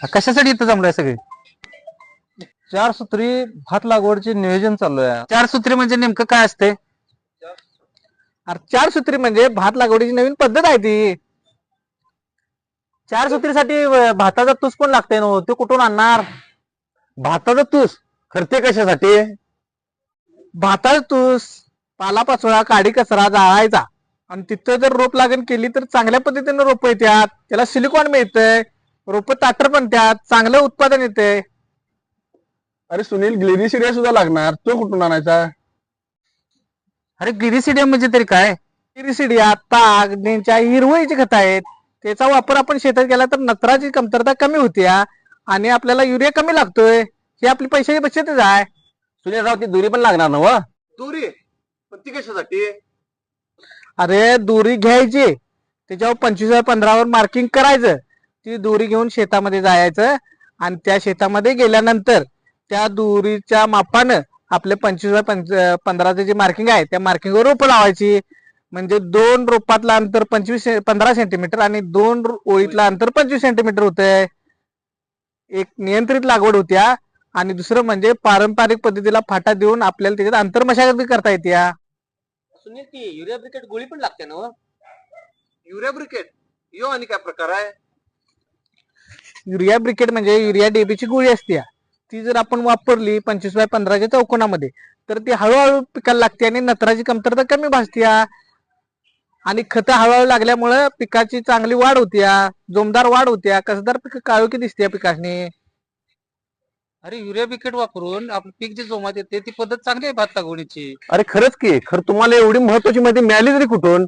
हा, कशासाठी इथं जमलाय सगळे? चार सूत्री भात लागवडचे नियोजन चालू आहे. चार सूत्री म्हणजे नेमकं काय असते अरे चार सूत्री म्हणजे भात लागवडीची नवीन पद्धत आहे ती. चार सूत्रीसाठी भाताचा तूस पण लागतंय ना? ते कुठून आणणार? भाताचा तूस? खर्चे कशासाठी? भाताचा तूस पालापाचोळा काडी कचरा जाळायचा. आणि तिथं जर रोप लागण केली तर चांगल्या पद्धतीने रोप येतात त्याला सिलिकॉन मिळतंय. रोप ताटर पण त्यात चांगलं उत्पादन येतंय. अरे सुनील ग्लिरिशिडिया सुद्धा लागणार. तो कुठून आणायचा? अरे गिरिसिडियम म्हणजे तरी काय? इरिसिडिया ताग नेंच्या हिरवळीची खत आहेत त्याचा वापर आपण शेतात केला तर नत्राची कमतरता कमी होते आणि आपल्याला युरिया कमी लागतोय. ही आपली पैशाची बचतच आहे. सुनील राव ती दुरी पण लागणार ना व? दुरी? पण ती कशासाठी? अरे दोरी घ्यायची. त्याच्यावर पंचवीस पंधरावर मार्किंग करायचं. ती दोरी घेऊन शेतामध्ये जायचं आणि त्या शेतामध्ये गेल्यानंतर त्या दोरीच्या मापानं आपले पंचवीस बाय पंच पंधराचं जे मार्किंग आहे त्या मार्किंगवर रोपं लावायची. म्हणजे दोन रोपातलं अंतर पंचवीस से- पंधरा सेंटीमीटर आणि दोन रो- ओळीतलं अंतर पंचवीस सेंटीमीटर होतंय. एक नियंत्रित लागवड होत्या. आणि दुसरं म्हणजे पारंपरिक पद्धतीला फाटा देऊन आपल्याला त्याच्यात अंतर मशागत करता येते सुनील ती युरिया ब्रिकेट गोळी पण लागते ना युरिया ब्रिकेट? यो आणि काय प्रकार आहे? युरिया ब्रिकेट म्हणजे युरिया डेबीची गोळी असते ती जर आपण वापरली पंचवीस बाय पंधराच्या चौकोनामध्ये तर ती हळूहळू पिकाला लागते आणि नत्राची कमतरता कमी भासते आणि खतं हळूहळू लागल्यामुळं पिकाची चांगली वाढ होते जोमदार वाढ होत्या कसदार पिक काळोखी दिसते पिकाने अरे युरिया ब्रिकेट वापरून आपलं पीक जे जोमात येते ती पद्धत चांगली आहे भात लागवडीची. अरे खरंच की. खरं तुम्हाला एवढी महत्वाची माहिती मिळाली तरी कुठून?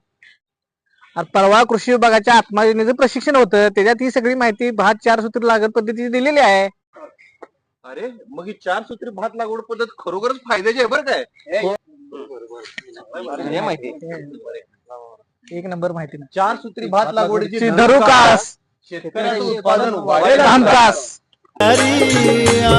परवा कृषी विभागाच्या आत्मा योजनेचं प्रशिक्षण होतं त्याच्यात ही सगळी माहिती भात चार सूत्र लागत पद्धतीची दिलेली आहे. अरे मग ही चार सूत्री भात लागवड पद्धत खरोखरच फायद्याची आहे बरं काय? हे माहिती. एक नंबर माहिती. ना चार सूत्री भात लागवडीची धरुकास शेतकऱ्याचं उत्पादन वाढेल. हमखास